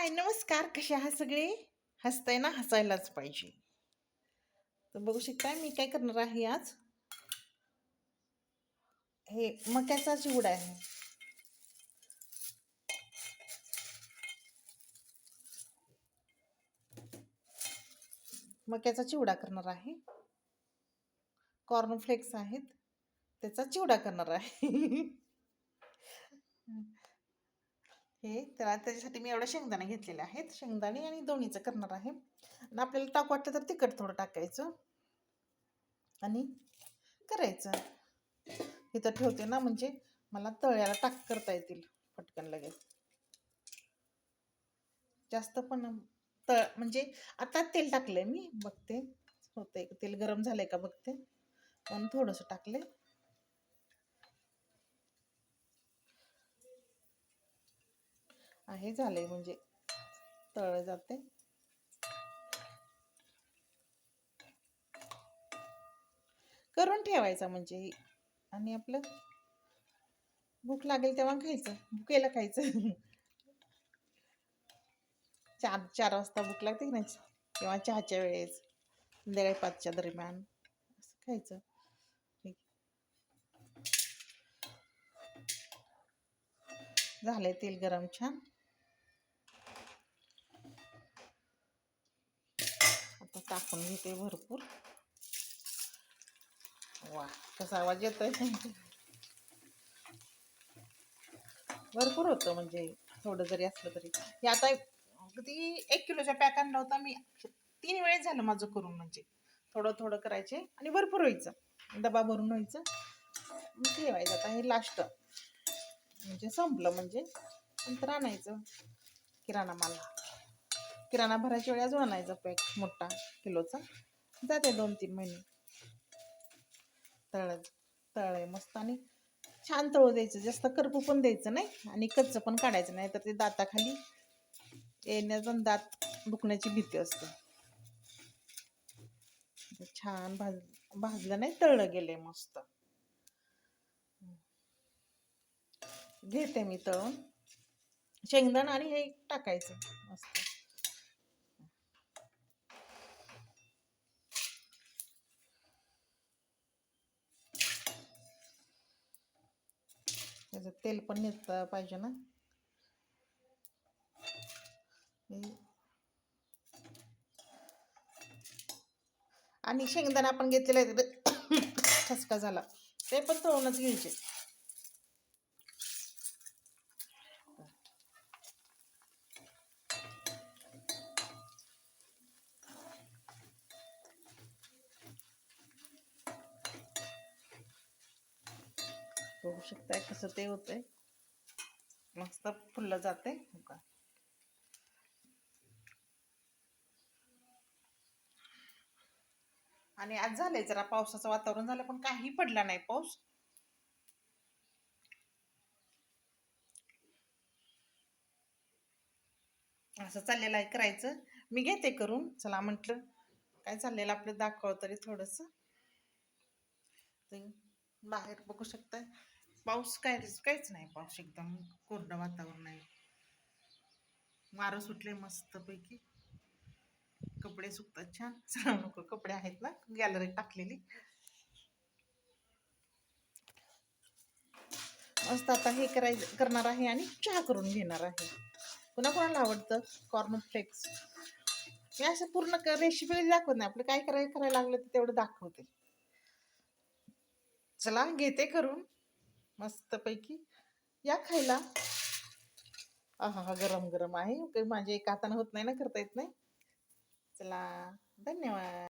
हाय नमस्कार. कसे आहात सगळे? हसताय ना हसायलाच पाहिजे. तर बघू शकता मी काय करणार आहे आज? हे मक्याचा चिवडा आहे. मक्याचा चिवडा करणार आहे. कॉर्नफ्लेक्स आहेत. त्याचा चिवडा करणार आहे. हे त्याला त्याच्यासाठी मी एवढं शेंगदाणे घेतलेले आहेत. शेंगदाणे आणि दोन्हीचं करणार आहे. आणि आपल्याला टाक वाटलं तर तिखट थोडं टाकायचं. आणि करायचं. इथं ठेवते ना म्हणजे मला तळ्याला टाक करता येतील पटकन लगेच. जास्त पण तळ म्हणजे आता तेल टाकलंय मी बघते. होतंय का? तेल गरम झालंय का? बघते. पण थोडंसं टाकलंय. आहे झालंय म्हणजे. तळ जाते करून ठेवायचा म्हणजे. आणि आपलं भूक लागेल तेव्हा खायचं. भुकेला खायचं. चार चार वाजता भूक लागते की नाही? किंवा चहाच्या वेळेस संध्याकाळी पाचच्या दरम्यान असं खायचं. झालंय तेल गरम छान आता टाकून घेते भरपूर. वा कसा आवाज येतोय? भरपूर होतं म्हणजे थोडं जरी असलं तरी. हे आता किती एक किलोच्या पॅक आणला होता मी तीन वेळेस झालं माझं करून म्हणजे. थोडं थोडं करायचे आणि भरपूर व्हायचं. डबा भरून व्हायचं. मग ठेवायचं आता हे लास्ट म्हणजे संपलं म्हणजे. नंतर आणायचं. किराणा माल किराणा भरायच्या वेळी अजून आणायचा पॅक मोठा किलोचा. जाते दोन तीन महिने. तळ तळ मस्त आणि छान तळू द्यायचं. जास्त करपू पण द्यायचं नाही आणि कच्चं पण काढायचं नाही तर ते दाताखाली येण्याचा दात दुखण्याची भीती असते. छान भाज भाजलं नाही तळलं गेले मस्त. घेते मी तळून. शेंगदाण आणि हे टाकायचं मस्त. त्याचं तेल पण निघत पाहिजे ना. आणि शेंगदाणा आपण घेतलेला आहे ठसका झाला. ते पण तळूनच घ्यायचे. बघू शकताय कसं ते होतंय. मस्त फुललं जाते हो आणि आज झालंय जरा पावसाचं वातावरण झालं पण काही पडला नाही पाऊस. असं चाललेलं आहे करायचं. मी घेते करून. चला म्हटलं काय चाललेलं आपलं दाखव तरी थोडंसं. बाहेर बघू शकताय पाऊस काय काहीच नाही पाऊस एकदम. कोरडं वातावरण आहे. वारं सुटले मस्तपैकी. कपडे सुकतात छान. चला नको कपडे आहेत ना. गॅलरीत टाकलेली. मस्त आता हे करायचं करणार आहे आणि चहा करून घेणार आहे. पुन्हा कोणाला आवडतं? कॉर्न फ्लेक्स मी असं पूर्ण रेसिपी दाखवत नाही. आपलं काय करायला करायला लागलं ते तेवढं दाखवते. चला घेते करून. मस्तपैकी. या खायला. हा हा गरम गरम आहे. काही माझ्या एका हाताने होत नाही ना करता येत नाही. चला धन्यवाद.